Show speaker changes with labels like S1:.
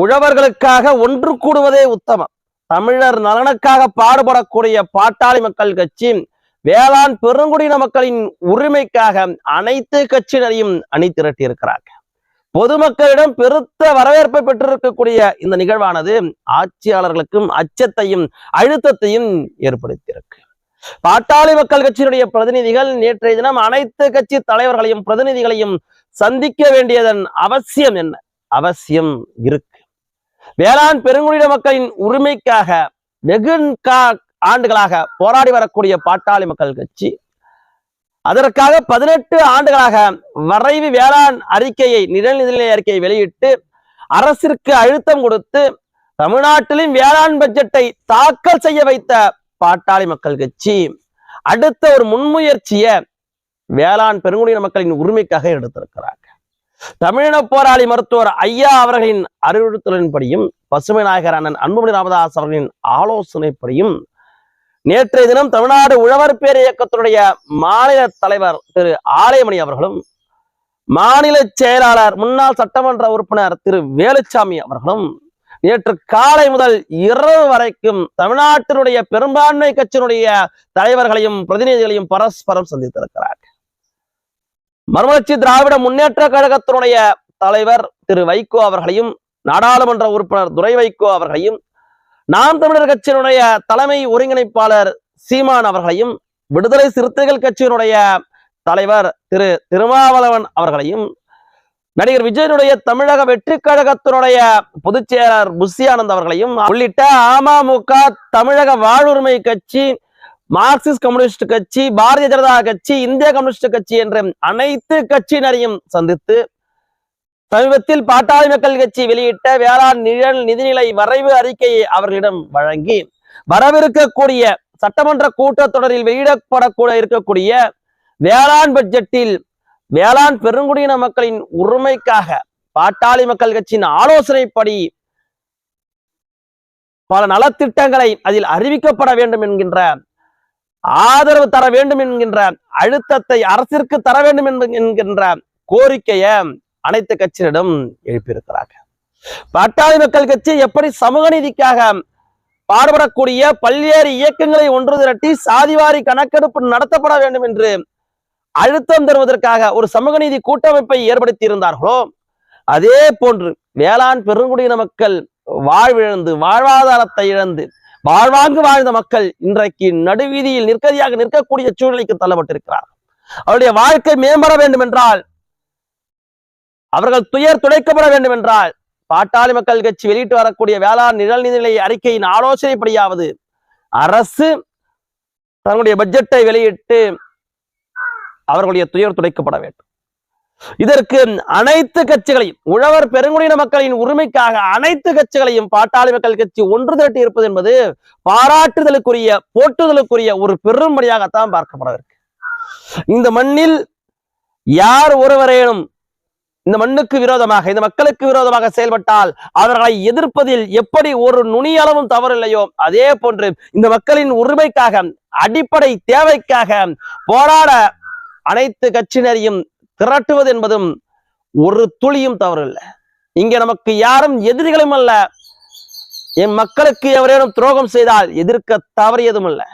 S1: உழவர்களுக்காக ஒன்று கூடுவதே உத்தமம். தமிழர் நலனுக்காக பாடுபடக்கூடிய பாட்டாளி மக்கள் கட்சி வேளாண் பெருங்குடியின மக்களின் உரிமைக்காக அனைத்து கட்சியினரையும் அணி திரட்டி இருக்கிறாங்க பொதுமக்களிடம் பெருத்த வரவேற்பை பெற்றிருக்கக்கூடிய இந்த நிகழ்வானது ஆட்சியாளர்களுக்கும் அச்சத்தையும் அழுத்தத்தையும் ஏற்படுத்தியிருக்கு. பாட்டாளி மக்கள் கட்சியினுடைய பிரதிநிதிகள் நேற்றைய தினம் அனைத்து கட்சி தலைவர்களையும் பிரதிநிதிகளையும் சந்திக்க வேண்டியதன் அவசியம் என்ன? அவசியம் இருக்கு. வேளாண் பெருங்குடியின மக்களின் உரிமைக்காக வெகு ஆண்டுகளாக போராடி வரக்கூடிய பாட்டாளி மக்கள் கட்சி. அதற்காக பதினெட்டு ஆண்டுகளாக வரைவு வேளாண் அறிக்கையை நிழல்நிலை அறிக்கையை வெளியிட்டு அரசிற்கு அழுத்தம் கொடுத்து தமிழ்நாட்டிலும் வேளாண் பட்ஜெட்டை தாக்கல் செய்ய வைத்த பாட்டாளி மக்கள் கட்சி. அடுத்த ஒரு முன்முயற்சியை வேளாண் பெருங்குடியின மக்களின் உரிமைக்காக எடுத்திருக்கிறாங்க தமிழின போராளி மருத்துவர் ஐயா அவர்களின் அறிவுறுத்தலின்படியும் பசுமை நாயகர் அண்ணன் அன்புமணி ராமதாஸ் அவர்களின் ஆலோசனைப்படியும் நேற்றைய தினம் தமிழ்நாடு உழவர் பேர் இயக்கத்தினுடைய மாநில தலைவர் திரு ஆலயமணி அவர்களும் மாநில செயலாளர் முன்னாள் சட்டமன்ற உறுப்பினர் திரு வேலுச்சாமி அவர்களும் நேற்று காலை முதல் இரவு வரைக்கும் தமிழ்நாட்டினுடைய பெரும்பான்மை கட்சியினுடைய தலைவர்களையும் பிரதிநிதிகளையும் பரஸ்பரம் சந்தித்திருக்கிறார் மறுமலர்ச்சி திராவிட முன்னேற்ற கழகத்தினுடைய தலைவர் திரு வைகோ அவர்களையும் நாடாளுமன்ற உறுப்பினர் துரை வைகோ அவர்களையும் நாம் தமிழர் கட்சியினுடைய தலைமை ஒருங்கிணைப்பாளர் சீமான் அவர்களையும் விடுதலை சிறுத்தைகள் கட்சியினுடைய தலைவர் திரு திருமாவளவன் அவர்களையும் நடிகர் விஜயனுடைய தமிழக வெற்றி கழகத்தினுடைய பொதுச் செயலாளர் அவர்களையும் உள்ளிட்ட அமமுக தமிழக வாழ்வுரிமை கட்சி மார்க்சிஸ்ட் கம்யூனிஸ்ட் கட்சி பாரதிய ஜனதா கட்சி இந்திய கம்யூனிஸ்ட் கட்சி என்ற அனைத்து கட்சியினரையும் சந்தித்து சமீபத்தில் பாட்டாளி மக்கள் கட்சி வெளியிட்ட வேளாண் நிழல் நிதிநிலை வரைவு அறிக்கையை அவர்களிடம் வழங்கி வரவிருக்கக்கூடிய சட்டமன்ற கூட்டத்தொடரில் வெளியிடப்படக்கூட இருக்கக்கூடிய வேளாண் பட்ஜெட்டில் வேளாண் பெருங்குடியின மக்களின் உரிமைக்காக பாட்டாளி மக்கள் கட்சியின் ஆலோசனைப்படி பல நலத்திட்டங்களை அதில் அறிவிக்கப்பட வேண்டும் என்கின்ற ஆதரவு தர வேண்டும் என்கின்ற அழுத்தத்தை அரசிற்கு தர வேண்டும் என்ப- என்கின்ற கோரிக்கையை அனைத்து கட்சியிடம் எழுப்பியிருக்கிறாங்க. பட்டாளி மக்கள் கட்சி எப்படி சமூக நீதிக்காக பாடுபடக்கூடிய பல்வேறு இயக்கங்களை ஒன்று திரட்டி சாதிவாரி கணக்கெடுப்பு நடத்தப்பட வேண்டும் என்று அழுத்தம் தருவதற்காக ஒரு சமூக நீதி கூட்டமைப்பை ஏற்படுத்தி இருந்தார்களோ அதே போன்று வேளாண் பெருங்குடியின மக்கள் வாழ்விழந்து வாழ்வாதாரத்தை இழந்து வாழ்வாங்கு வாழ்ந்த மக்கள் இன்றைக்கு நடுவீதியில் நிற்கதியாக நிற்கக்கூடிய சூழ்நிலைக்கு தள்ளப்பட்டிருக்கிறார் அவருடைய வாழ்க்கை மேம்பட வேண்டும் என்றால் அவர்கள் துயர் துடைக்கப்பட வேண்டும் என்றால் பாட்டாளி மக்கள் கட்சி வெளியிட்டு வரக்கூடிய வேளாண் நிழல் நிதிநிலை அறிக்கையின் ஆலோசனைப்படியாவது அரசு தன்னுடைய பட்ஜெட்டை வெளியிட்டு அவர்களுடைய துயர் துடைக்கப்பட வேண்டும். இதற்கு அனைத்து கட்சிகளையும் உழவர் பெருங்குடியின மக்களின் உரிமைக்காக அனைத்து கட்சிகளையும் பாட்டாளி மக்கள் கட்சி ஒன்று திரட்டி இருப்பது என்பது பாராட்டுதலுக்குரிய போற்றுதலுக்குரிய ஒரு பெரும்படியாகத்தான் பார்க்கப்படவிருக்கு இந்த மண்ணில் யார் ஒருவரேனும் இந்த மண்ணுக்கு விரோதமாக இந்த மக்களுக்கு விரோதமாக செயல்பட்டால் அவர்களை எதிர்ப்பதில் எப்படி ஒரு நுனியளவும் தவறில்லையோ அதே போன்று இந்த மக்களின் உரிமைக்காக அடிப்படை தேவைக்காக போராட அனைத்து கட்சியினரையும் திரட்டுவது என்பதும் ஒரு துளியும் தவறில்லை. இங்க நமக்கு யாரும் எதிரிகளும் அல்ல. என் மக்களுக்கு எவரேனும் துரோகம் செய்தால் எதிர்க்க தவறியதும் அல்ல.